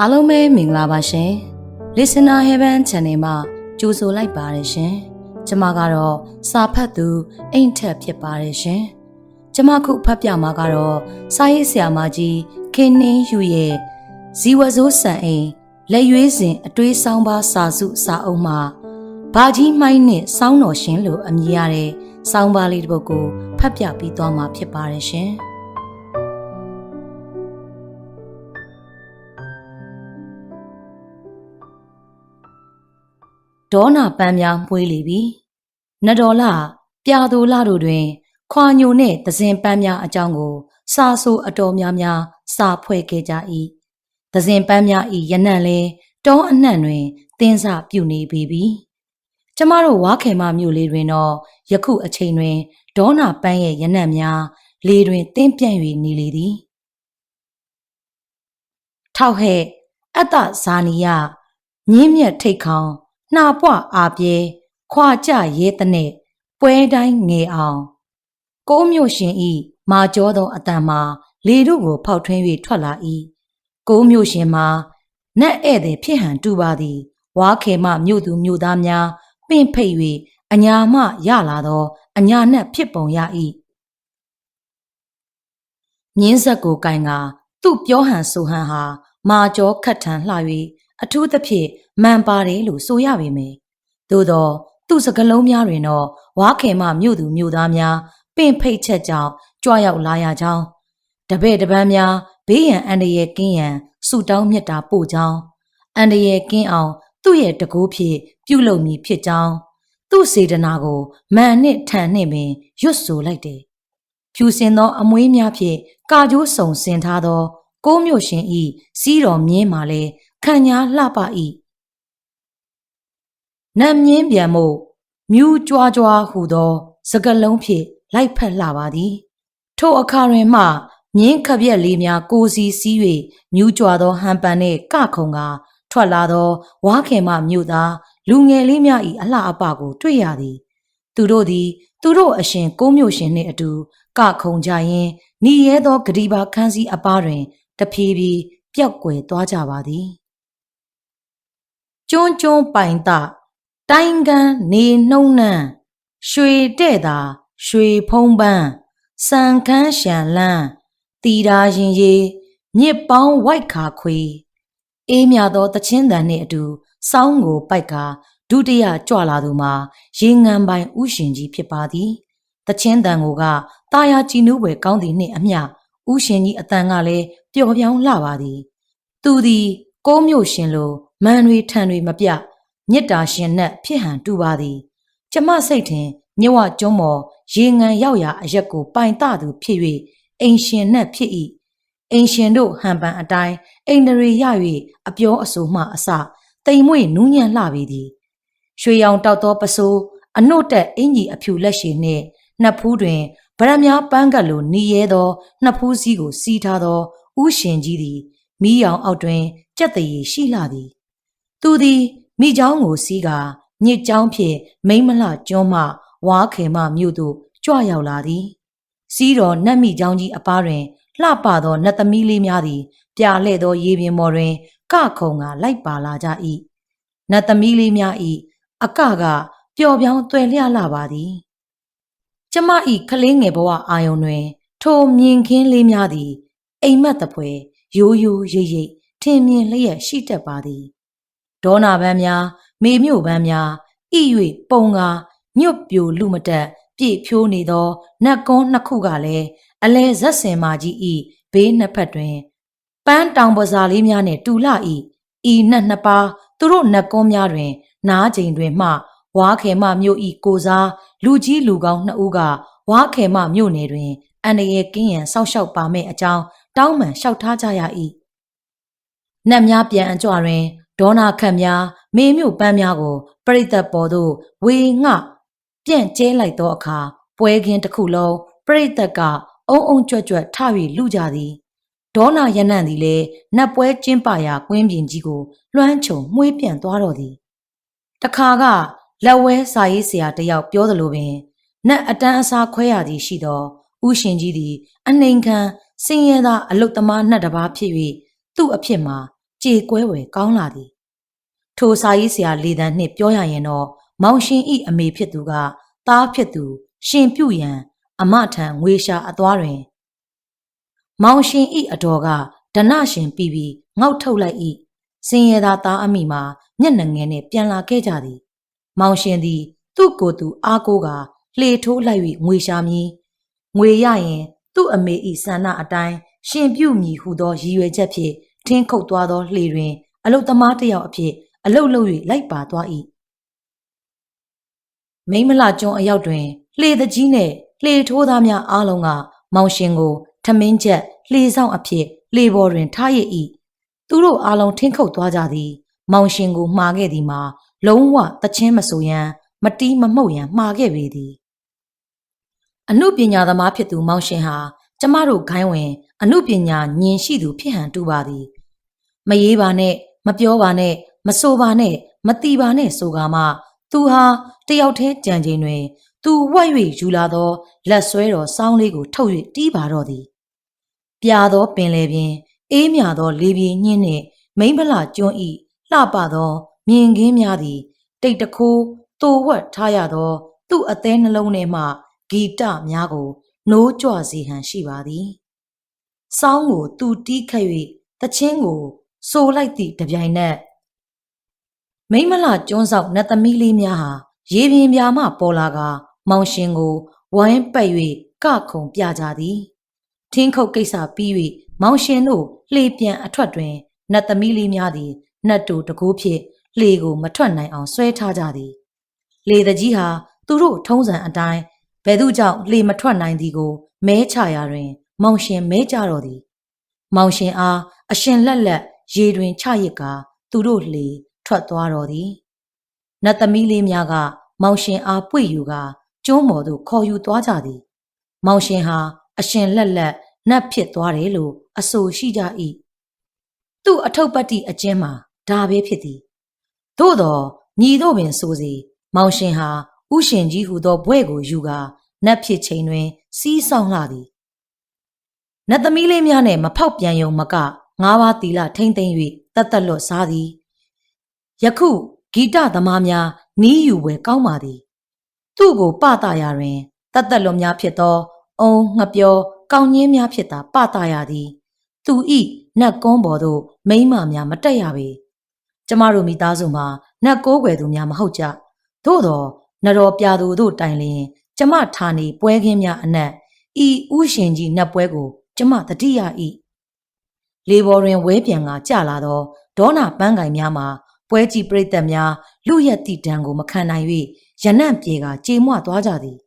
အားလုံးပဲမင်္ဂလာပါရှင် Listener Heaven Channel မှာကြိုဆိုလိုက်ပါတယ်ရှင်ကျမကတော့စာဖတ်သူအိမ်ထက်ဖြစ်ပါတယ်ရှင်ကျမခုဖတ်ပြမှာကတော့စာရေးဆရာမကြီးခင်နှင်းယူရဲ့ဇီဝစိုးစံအိမ်လက်ရွေးစဉ်အတွေးဆောင်ပါစာစုစာအုပ်မှာဘာကြီးမိုင်းနဲ့စောင်းတော်ရှင်လို့အမည်ရတဲ့စောင်းပါလေးတစ်ပုဒ်ကိုဖတ်ပြပြီးသွားမှာဖြစ်ပါတယ်ရှင် ဒေါနာပန်းများမှွေးလေပြီ။နတ်တော်လပြာသူလတို့တွင် ခွာညိုနှင့်သဇင်ပန်းများအကြောင်းကို စာဆိုအတော်များများ စာဖွဲ့ခဲ့ကြ၏။သဇင်ပန်းများဤရနံ့လဲတောအနှံ့တွင်တင်းစပြုနေပေပြီ။ကျမတို့ဝါခေမမြို့လေးတွင်တော့ယခုအချိန်တွင်ဒေါနာပန်းရဲ့ရနံ့များလေတွင်တင်းပြန့်၍နေလေသည်။ထောက်ဟဲ့အတ္တဇာနီယမြင်းမြတ်ထိတ်ခေါင် နှာပွအာပြဲခွာကြရဲတဲ့နဲ့ပွဲတိုင်းငယ်အောင်ကိုးမြို့ရှင်ဤမာကျောသောအတန်မှာလေတို့ကိုဖောက်ထွင်း၍ထွက်လာ၏ကိုးမြို့ရှင်မှာနတ်ဧည့်သည်ဖြစ်ဟန်တူပါသည်ဝါခေမမြို့သူမြို့သားများပင့်ဖိတ်၍အညာမရလာသောအညာနတ်ဖြစ်ပုံရ၏မြင်းဆက်ကိုကင်ကသူ့ပြောဟန်ဆိုဟန်ဟာမာကျောခတ်ထန်လှ၍အထူးသဖြင့် မှန်ပါတယ်လို့ဆိုရပေမယ်။သို့သောသူ့စကလုံးများတွင်တော့ဝါခေမမြို့သူမြို့သားများပင့်ဖိတ်ချက်ကြောင့်ကြွရောက်လာရကြောင်းတပည့်တပန်းများဘေးရန်အန္တရာယ်ကင်းရန်ဆုတောင်းမြတ်တာပို့ကြောင်းအန္တရာယ်ကင်းအောင် သူ့ရဲ့တကူဖြစ်ပြုလုပ်မည်ဖြစ်ကြောင်းသူ့စေတနာကိုမန်နှင့်ထန်နှင့်ပင်ရွတ်ဆိုလိုက်တယ်။ဖြူစင်သောအမွေးများဖြင့်ကာကျိုးစုံစင်ထားသော ကိုးမြို့ရှင်ဤစီးတော်မြင်းမှလည်းခံညာလှပ၏ နတ်မြင်းပြန်မို့မြူးကြွားကြွားဟူသော စကလုံးဖြင့်လိုက်ဖက်လှပါသည် ထိုအခါတွင်မှမြင်းခပြက်လေးများကိုစီစီး၍မြူးကြွားသောဟန်ပန်နှင့်ကခုံကထွက်လာသောဝါခင်မမြို့သားလူငယ်လေးများ၏အလှအပကို တွေ့ရသည် သူတို့သည် သူတို့အရှင်ကိုးမြို့ရှင်နှင့်အတူကခုံကြရင်หนีရဲသောဂဒီပါခန်းစည်းအပားတွင်တဖြည်းဖြည်းပျောက်ကွယ်သွားကြပါသည်ကျွန်းကျွန်းပိုင်တ တိုင်းကန်နေနှုံနှံရွှေတဲ့တာရွှေဖုံးပန်းစံခန်းရှံလန်းတီတာရင်ရီမြစ်ပေါင်းဝိုက်ခါခွေအေးမြသောတချင်းတန်နှင့်အတူစောင်းကိုပိုက်ကဒုတိယကြွလာသူမှာရေငန်ပိုင်ဥရှင်ကြီးဖြစ်ပါသည်တချင်းတန်ကိုကတာယာကြည်နူးွယ်ကောင်းသည်နှင့်အမျှဥရှင်ကြီးအတန်ကလည်းပျော်ပြောင်းလှပါသည် သူသည်ကိုးမြို့ရှင်လိုမန်တွေထန်တွေမပြ မြစ်တာရှင်နဲ့ဖြစ်ဟန်တူပါသည်ကျမစိတ်ထင်မြဝကျွန်းမော်ရေငန်ရောက်ရာအရက်ကိုပိုင်တသူဖြစ်၍အိမ်ရှင်နဲ့ဖြစ်၏အိမ်ရှင်တို့ဟန်ပန်အတိုင်းအိမ်တွေရ၍အပြောအဆိုမှအစတိမ်မွေ့နူးညံ့လှပေသည်ရွှေရောင်တောက်သောပစိုးအနှုတ်တက်အင်ကြီးအဖြူလက်ရှိနှင့်နှစ်ဖူးတွင်ဗရမ ्या ပန်းကတ်လိုနီးရဲသောနှစ်ဖူးစည်းကိုစီးထားသောဥရှင်ကြီးသည်မိရောင်အောက်တွင်ကြက်တရီရှိလှသည် သူသည် မိเจ้าကိုစီးကာညစ်เจ้าဖြင့်မိမ့်မလှကျွန်းမှဝါခေမမြို့သို့ကြွရောက်လာသည် စီးတော်နတ်မိเจ้าကြီးအပားတွင် လှပသောနတ်သမီးလေးများသည် ပြာလှဲ့သောရေပြင်ပေါ်တွင် ကခုံကလိုက်ပါလာကြ၏နတ်သမီးလေးများ၏အကကပျော်ပြောင်းသွယ်လျလှပါသည် ကျမဤကလေးငယ်ဘဝအာယုံတွင် ထိုမြင်ခင်းလေးများသည် အိမ်မက်တပွဲရိုးရိုးရိပ်ရိပ်ထင်မြင်လျက်ရှိတတ်ပါသည် ဒေါနာပန်းများမေမြို့ပန်းများဤ၍ပုံကာညွတ်ပြိုလူမတက်ပြည့်ဖြိုးနေသောနတ်ကုန်းနှစ်ခုကလည်းအလဲဇက်စင်မာကြီးဤဘေးနှစ်ဖက်တွင်ပန်းတောင်ပဇာလေးများနှင့်တူလာဤဤနတ်နှစ်ပါးသူတို့နတ်ကုန်းများတွင် နားချိန်တွင်မှဝါခေမမြို့ဤကိုစားလူကြီးလူကောင်းနှစ်ဦးကဝါခေမမြို့နယ်တွင်အန္တရာယ်ကင်းရန်စောင့်ရှောက်ပါမယ့်အကြောင်းတောင်းပန်လျှောက်ထားကြရ၏နတ်များပြန်အကြွတွင် ဒေါနာခတ်များမေမြို့ပန်းများကိုပရိသတ်ပေါ်သို့ဝေငှပြန့်ကျဲလိုက်သောအခါပွဲခင်းတစ်ခုလုံးပရိသတ်ကအုံအုံကြွက်ကြွက်ထ၍လူကြသည်ဒေါနာရနံ့သည်လည်းနတ်ပွဲကျင်းပရာကွင်းပြင်ကြီးကိုလွှမ်းခြုံမှွေးပြန်သွားတော်သည်တခါကလက်ဝဲစာရေးဆရာတယောက်ပြောသလိုပင်နတ်အတန်းအစားခွဲရသည်ရှိသောဥရှင်ကြီးသည်အနှိမ်ခံစင်ရဲသားအလုတ်သမားနှက်တစ်ပါးဖြစ်၍သူ့အဖြစ်မှာကြေကွဲဝယ်ကောင်းလာသည် ထိုစာရေးဆရာလေတန်းနှင့်ပြောရရင်တော့မောင်ရှင်ဤအမေဖြစ်သူကသားဖြစ်သူ ရှင်ပြုရန်အမထံငွေရှာအသွားတွင် မောင်ရှင်ဤအတော်ကဒနရှင်ပြီးပြီးငေါက်ထုတ်လိုက်ဤစင်ရသာသားအမိမှာမျက်နှာငယ်နဲ့ပြန်လာခဲ့ကြသည် မောင်ရှင်သည် သူ့ကိုယ်သူအားကိုးကလှေထိုးလိုက်၍ငွေရှာမည်ငွေရရင် သူ့အမေဤဆန္ဒအတိုင်းရှင်ပြုမည်ဟုသောရည်ရွယ်ချက်ဖြင့်ထင်းခုတ်သွားသောလှေတွင် အလုတ်သမားတစ်ယောက်အဖြစ် အလုတ်လုတ်၍လိုက်ပါသွား၏မိမလကျွန်းအရောက်တွင်လှေတကြီးနှင့်လှေထိုးသားများအားလုံးကမောင်ရှင်ကိုထမင်းချက်လှေဆောင်အဖြစ်လှေပေါ်တွင်ထားရ၏သူတို့အားလုံးထင်းခုတ်သွားကြသည် မောင်ရှင်ကိုမှားခဲ့သည်မှာလုံးဝတချင်းမဆိုရန်မတီးမမှုတ်ရန်မှားခဲ့ပေသည်အမှုပညာသမားဖြစ်သူမောင်ရှင်ဟာကျမတို့ခိုင်းဝင် အမှုပညာညင်ရှိသူဖြစ်ဟန်တူပါသည် မရေးပါနဲ့မပြောပါနဲ့ မဆိုပါနဲ့မတီပါနဲ့ဆိုကမှသူဟာတယောက်တည်းကြံချိန်တွင် သူဝိုက်၍ယူလာသောလက်ဆွဲတော်စောင်းလေးကိုထုတ်၍တီးပါတော့သည်ပြာသောပင်လေပင်အေးမြသောလေပြေညင်းနှင့်မိမ့်ဖလကျွန်းဤလှပသောမြင်ကင်းများသည် တိတ်တခိုးတိုဝက်ထားရသော သူ့အသေးနှလုံးထဲမှဂီတများကိုနိုးကြွစေဟန်ရှိပါသည်။စောင်းကိုသူတီးခတ်၍တချင်းကိုဆိုလိုက်သည့်တပြိုင်နက် မိမ့်မလကျွန်းဆောက်နတ်သမီးလေးများဟာရေပြင်ပြာမှပေါ်လာကမောင်ရှင်ကို ဝိုင်းပတ်၍ကခုံပြကြသည်။ထင်းခုတ်ကိစ္စပြီး၍မောင်ရှင်တို့လှေပြန်အထွက်တွင်နတ်သမီးလေးများသည်နှတ်တူတကိုးဖြင့်လှေကိုမထွက်နိုင်အောင်ဆွဲထားကြသည်။လေတကြီးဟာသူတို့ထုံးစံအတိုင်းဘယ်သူကြောင့်လှေမထွက်နိုင်သည်ကိုမဲချရာတွင် မောင်ရှင်မဲကြတော့သည်။မောင်ရှင်အားအရှင်လက်လက် ရေတွင်ချရစ်ကာသူတို့လှေ ထွက်သွားတော်သည်။နတ်သမီးလေးများက မောင်ရှင်အားပွေယူကာကျွန်းမော်သို့ခေါ်ယူသွားကြသည်။မောင်ရှင်ဟာ အရှင်လက်လက်နတ်ဖြစ်သွားတယ်လို့အဆိုရှိကြ၏။သူ့အထုပ်ပတ်တိအကျဉ်းမှာဒါပဲဖြစ်သည်။သို့တော့ညီတို့ပင်ဆိုစီမောင်ရှင်ဟာဥရှင်ကြီးဟုသောဘွဲ့ကိုယူကာနတ်ဖြစ်ချိန်တွင် စီးဆောင်လာသည်။နတ်သမီးလေးများနဲ့မဖောက်ပြန်ယုံမကငါးပါးတီလာထိမ့်သိမ့်၍တတ်တက်လွတ်စားသည်။ ယခုဂီတသမားများနီးယူဝယ်ကောင်းပါသည်။သူ့ကိုပတာရတွင်တတ်တက်လွတ်များဖြစ်သော အုံငှပြော ကောင်းညင်းများဖြစ်တာပတာရသည်။သူဤနတ်ကုန်းပေါ်သို့မိမ့်မများမတက်ရပေ။ကျမတို့မိသားစုမှာနတ်ကိုးကွယ်သူများမဟုတ်ကြ။သို့တော့နတော်ပြသူတို့တိုင်လျင် ကျမဌာနေပွဲခင်းများအနက်ဤဥရှင်ကြီးနတ်ပွဲကို ကျမတတိယဤလေပေါ်တွင်ဝဲပြန်ကကြလာသောဒေါနာပန်းကင်များမှာ ပွဲကြည့်ပရိသတ်များလူရက်တိတံကိုမခံနိုင်၍ရနံ့ပြေကကြေမွသွားကြသည်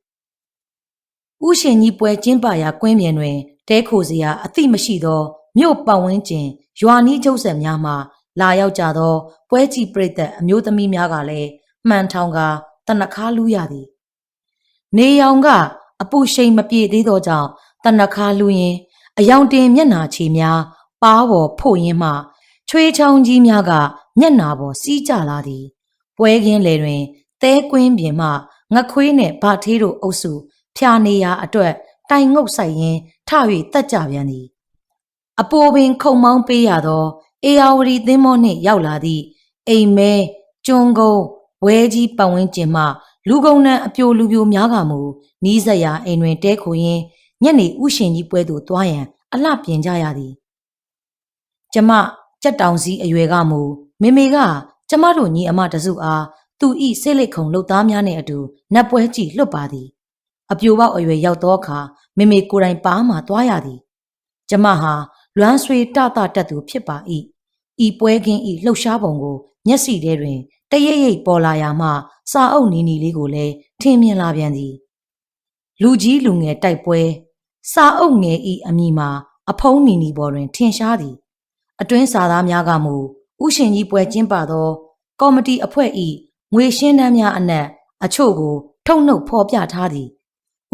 ဥရှင်ကြီးပွဲကျင်းပရာကွင်းပြင်တွင်တဲခိုစရာအသိမရှိသောမြို့ပတ်ဝန်းကျင်ရွာနီးကျုပ်ဆက်များမှလာရောက်ကြသောပွဲကြည့်ပရိသတ်အမျိုးသမီးများကလည်းမှန်ထောင်ကတနခါလူရသည် နေရောင်ကအပူရှိန်မပြေသေးသောကြောင့်တနခါလူရင်အယောင်တင်မျက်နာချေများပါးပေါ်ဖို့ရင်းမှချွေးချောင်းကြီးများက မျက်နာပေါ်စီးကြလာသည်ပွဲခင်းလေတွင်သဲကွင်းပြင်မှငခွေးနှင့်ဗထေးတို့အုပ်စုဖြာနေရာအတွက်တိုင်ငုတ်ဆိုင်ရင်းထ၍တက်ကြပြန်သည်အပိုပင်ခုံမောင်းပေးရသောအေယာဝတီသင်းမောနှင့်ရောက်လာသည့်အိမ်မဲကျွန်းကုန်းဝဲကြီးပတ်ဝန်းကျင်မှလူကုန်နှံအပြိုလူပြိုများကမူနီးစက်ရာအိမ်တွင်တဲခိုရင်းညနေဥရှင်ကြီးပွဲသို့သွားရန်အလှပြင်ကြရသည် ကျမကြက်တောင်စည်းအရွယ်ကမူ မေမေကကျမတို့ညီအမတစုအားသူဤစိတ်လိတ်ခုံလှုပ်သားများနှင့်အတူနတ်ပွဲကြည့်လွတ်ပါသည်အပြိုပေါက်အရွယ်ရောက်သောအခါမေမေကိုယ်တိုင်ပါမှသွားရသည်ကျမဟာလွမ်းဆွေတတတက်သူဖြစ်ပါ၏ဤပွဲခင်းဤလှုပ်ရှားပုံကို မျက်စိထဲတွင်တရိပ်ရိပ်ပေါ်လာရမှစာအုပ်နီနီလေးကိုလည်းထင်မြင်လာပြန်သည်လူကြီးလူငယ်တိုက်ပွဲ စာအုပ်ငယ်ဤအမိမှာ အဖုံးနီနီပေါ်တွင် ထင်ရှားသည် အတွင်းစာသားများကမူ ဥရှင်ကြီးပွဲကျင်းပသော ကော်မတီအဖွဲ့၏ငွေရှင်းတမ်းများအနက်အချို့ကို ထုတ်နှုတ်ဖော်ပြထားသည်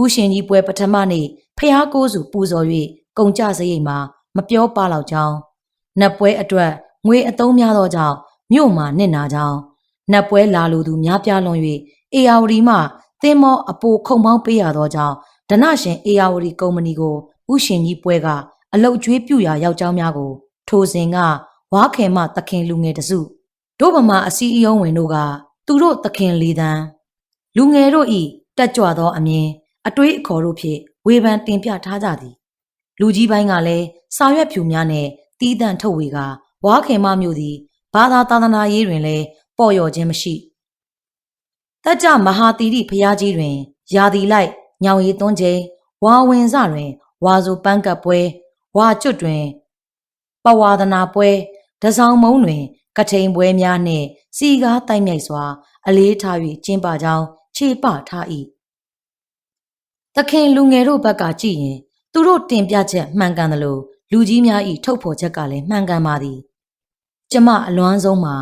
ဥရှင်ကြီးပွဲပထမနေ့ဖျားကိုးစုပူဇော်၍ကုန်ကြစရိတ်မှာမပြောပါတော့ကြောင်းနတ်ပွဲအတွက်ငွေအသုံးများသောကြောင့်မြို့မှာနစ်နာကြောင်းနတ်ပွဲလာလိုသူများပြားလွန်၍အေယာဝတီမှသင်းမောအပိုခုံမောင်းပေးရသောကြောင့်ဒနရှင်အေယာဝတီကုမ္ပဏီကိုဥရှင်ကြီးပွဲကအလုတ်ကျွေးပြူရာယောက်ျားများကို ထိုစဉ်က ဝါခင်မသခင်လူငယ်တစုတို့ဗမာအစည်းအရုံးဝင်တို့ကသူတို့သခင်လေးတန်းလူငယ်တို့ဤတက်ကြွသောအမြင်အတွေးအခေါ်တို့ဖြင့်ဝေဖန်တင်ပြထားကြသည်လူကြီးပိုင်းကလည်းစာရွက်ဖြူများနဲ့တီးတန့်ထုတ်ဝေကဝါခင်မမျိုးသည်ဘာသာသာသနာရေးတွင်လည်းပေါ်လျော်ခြင်းမရှိတက်ကြမဟာတီရိဖျားကြီးတွင်ယာတီလိုက်ညောင်ရည်သွန်းချိန်ဝါဝင်စတွင် ဝါဆိုပန်းကပ်ပွဲဝါကျွတ်တွင် ပဝါဒနာပွဲ တစောင်းမုံတွင် ကထိန်ပွဲများနှင့်စီကားတိုက်မြိုက်စွာ အလေးထား၍ကျင်းပကြောင်းခြေပထား၏သခင်လူငယ်တို့ဘက်ကကြည့်ရင် သူတို့တင်ပြချက်မှန်ကန်သလိုလူကြီးများ၏ထုတ်ဖော်ချက်ကလည်းမှန်ကန်ပါသည်ကျမအလွမ်းဆုံးမှာ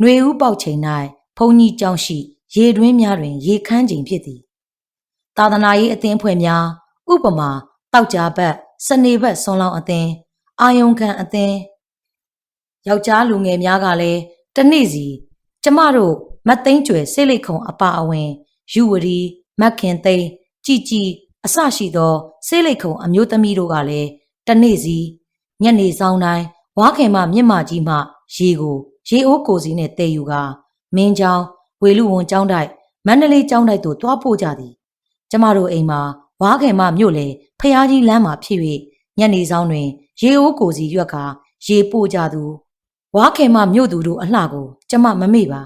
ຫນွေဦးပေါက်ချိန်၌ဘုံကြီးကျောင်းရှိ ရေတွင်းများတွင် ရေခမ်းချိန်ဖြစ်သည်သာသနာရေးအသင်းဖွဲ့များ ဥပမာတောက်ကြဘက်စနေဘက်ဆွန်လောင်းအသင်းအာယုံခံအသင်း ယောက်ျားလူငယ်များကလည်းတနေ့စီကျမတို့မတ်သိန်းကျွယ်ဆေးလိတ်ခုံအပါအဝင်ယူဝရီမက်ခင်သိန်းကြည်ကြည်အစရှိသောဆေးလိတ်ခုံအမျိုးသမီးတို့ကလည်းတနေ့စီညနေဆောင်တိုင်းဝါခင်မမြင့်မကြီးမှရေကိုရေအိုးကိုစီနဲ့တည်ယူကမင်းချောင်းဝေလူဝန်ကျောင်းတိုက်မန္တလေးကျောင်းတိုက်တို့တွားပို့ကြသည်ကျမတို့အိမ်မှာဝါခင်မမြို့လေဖျားကြီးလမ်းမှာဖြစ်၍ညနေဆောင်တွင် ရေအိုးကိုစီရွက်ကရေပို့ကြသူ ဝါခင်မမြို့သူတို့အလှကို ကျမမမေ့ပါ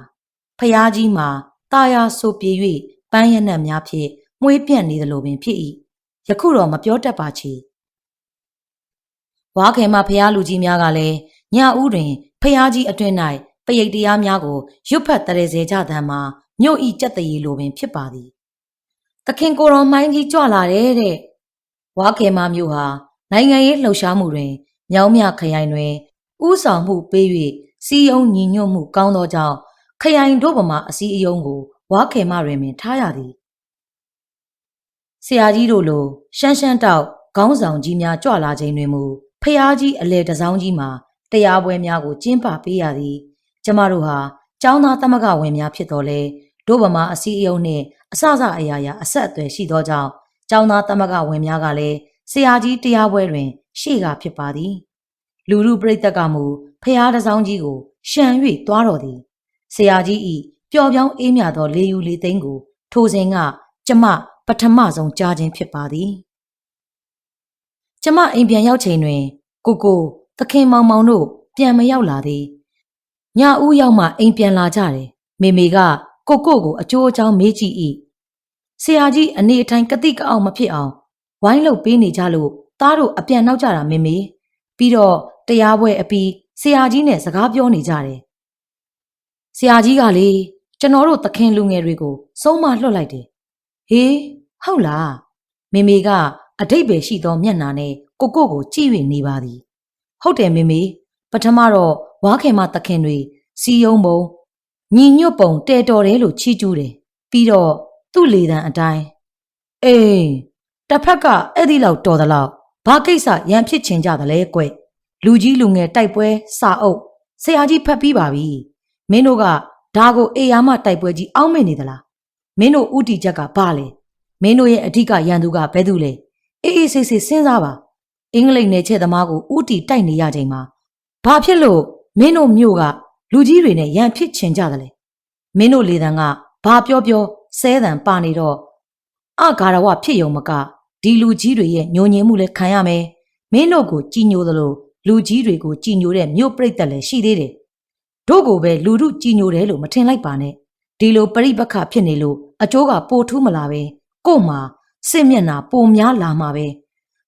ဖျားကြီးမှာတာယာဆိုပြေ၍ပန်းရနက်များဖြင့်မွေးပြန့်နေသလိုပင်ဖြစ်၏ယခုတော့မပြောတတ်ပါချေဝါခင်မဖျားလူကြီးများကလည်းညဦးတွင်ဖျားကြီးအတွင်း၌ပရိတ်တရားများကိုရွတ်ဖတ်တရေစေကြသံမှာမြို့ဤကြက်တရီလိုပင်ဖြစ်ပါသည်သခင်ကိုတော်မိုင်းကြီးကြွလာတယ်တဲ့ဝါခင်မမျိုးဟာနိုင်ငံရေးလှုပ်ရှားမှုတွင်မြောင်းမြခရိုင်တွင် ဥဆောင်မှုပေး၍စီယုံညီညွတ်မှုကောင်းသောကြောင့်ခရိုင်တို့ဗမာအစည်းအရုံးကိုဝါခင်မတွင်ပင်ထားရသည်ဆရာကြီးတို့လိုရှမ်းရှမ်းတောက်ခေါင်းဆောင်ကြီးများကြွလာခြင်းတွင်မူဖျားကြီးအလဲတစောင်းကြီးမှာတရားပွဲများကိုကျင်းပပေးရသည်ကျမတို့ဟာကျောင်းသားသမဂဝင်များဖြစ်တော်လဲဒို့ဗမာအစည်းအရုံးနှင့်အစစအရာရာအဆက်အသွယ်ရှိသောကြောင့်ကျောင်းသားသမဂဝင်များကလည်းဆရာကြီးတရားပွဲတွင် ရှေ့ကဖြစ်ပါသည် လူလူပြိတ္တကမူဖျားတစောင်းကြီးကိုရှံ၍သွားတော်သည်ဆရာကြီးဤပျော်ပြောင်းအေးမြသောလေယူလေသိန်းကို ထိုစဉ်ကကျမပထမဆုံးကြားခြင်းဖြစ်ပါသည်ကျမအိမ်ပြန်ရောက်ချိန်တွင် ကိုကိုသခင်မောင်မောင်တို့ပြန်မရောက်လာသေးညဦးရောက်မှအိမ်ပြန်လာကြတယ်မေမေကကိုကိုကိုအကျိုးအကြောင်းမေးကြည့်၏ဆရာကြီးအနေအထိုင်ကတိကအောင်မဖြစ်အောင်ဝိုင်းလုပ်ပေးနေကြလို့သားတို့အပြန်နောက်ကြတာမေမေ ပြီးတော့တရားပွဲအပြီးဆရာကြီးနဲ့စကားပြောနေကြတယ်ဆရာကြီးကလေကျွန်တော်တို့သခင်လူငယ်တွေကိုစုံမလွှတ်လိုက်တယ်ဟေးဟုတ်လားမေမေကအတိတ်ပဲရှိသောမျက်နှာနဲ့ကိုကိုကိုကြည့်၍နေပါသည်ဟုတ်တယ်မေမေပထမတော့ဝါခင်မသခင်တွေစီယုံပုံညီညွတ်ပုံတဲတော်တယ်လို့ချီးကျူးတယ်ပြီးတော့သူ့လေတံအတိုင်းအေးတစ်ဖက်ကအဲ့ဒီလောက်တော်သလောက် ဘာကိစ္စရန်ဖြစ်ချင်ကြသလဲကွလူကြီးလူငယ်တိုက်ပွဲစာအုပ်ဆရာကြီးဖတ်ပြီးပါပြီမင်းတို့ကဒါကိုအေယာမတိုက်ပွဲကြီးအောင်းမေ့နေသလားမင်းတို့ဥတီချက်ကဘာလဲမင်းတို့ရဲ့အဓိကရန်သူကဘယ်သူလဲအေးအေးဆေးဆေးစဉ်းစားပါအင်္ဂလိပ်နယ်ချဲ့သမားကိုဥတီတိုက်နေရချိန်မှာဘာဖြစ်လို့မင်းတို့မျိုးကလူကြီးတွေနဲ့ရန်ဖြစ်ချင်ကြတယ်လဲမင်းတို့လေတံကဘာပြောပြောဆဲတံပါနေတော့အဂါရဝဖြစ်ယုံမက ဒီလူကြီးတွေရဲ့ညိုညင်မှုလည်းခံရမယ်မင်းတို့ကိုကြည်ညိုသလိုလူကြီးတွေကိုကြည်ညိုတဲ့မြို့ပြိတ္တလည်းရှိသေးတယ်တို့ကိုပဲလူတို့ကြည်ညိုတယ်လို့မထင်လိုက်ပါနဲ့ဒီလိုပရိပခဖြစ်နေလို့အကျိုးကပိုထူးမလာပဲကို့မှာစစ်မျက်နှာပိုများလာမှာပဲ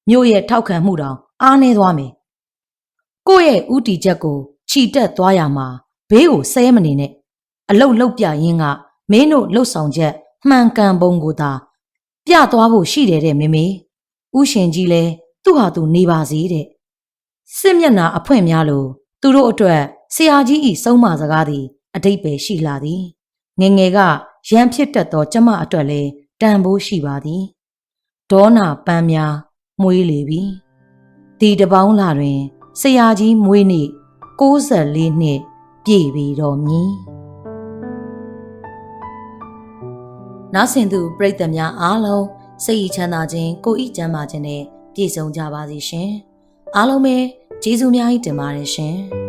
မြို့ရဲ့ထောက်ခံမှုတောင်အားနည်းသွားမယ်ကိုယ့်ရဲ့ဥတီချက်ကိုခြိတက်သွားရမှာဘေးကိုဆဲမနေနဲ့အလုတ်လုတ်ပြရင်းကမင်းတို့လှုပ်ဆောင်ချက်မှန်ကန်ပုံကိုသာ ပြသွားဖို့ရှိတယ်တဲ့မေမေဥရှင်ကြီးလဲသူ့ဟာသူနေပါစေတဲ့စစ်မျက်နှာအဖွင့်များလို့သူတို့အတွက်ဆရာကြီးဤဆုံးမစကားသည်အတိတ်ပဲရှိလာသည်ငငယ်ကရန်ဖြစ်တတ်သောကျမအတွက်လဲတန်ဖိုးရှိပါသည်ဒေါနာပန်းများမွေးလေပြီဒီတပေါင်းလာတွင်ဆရာကြီးမွေးနေ့64နှစ်ပြည့်ပြီတော်မည် နောက်ဆင်သူပရိသတ်များအားလုံးစိတ်ချမ်းသာခြင်းကိုယ်ဤကျမ်းမာခြင်းနဲ့ပြည့်စုံကြပါစေရှင်အားလုံးပဲကျေးဇူးများကြီးတင်ပါတယ်ရှင်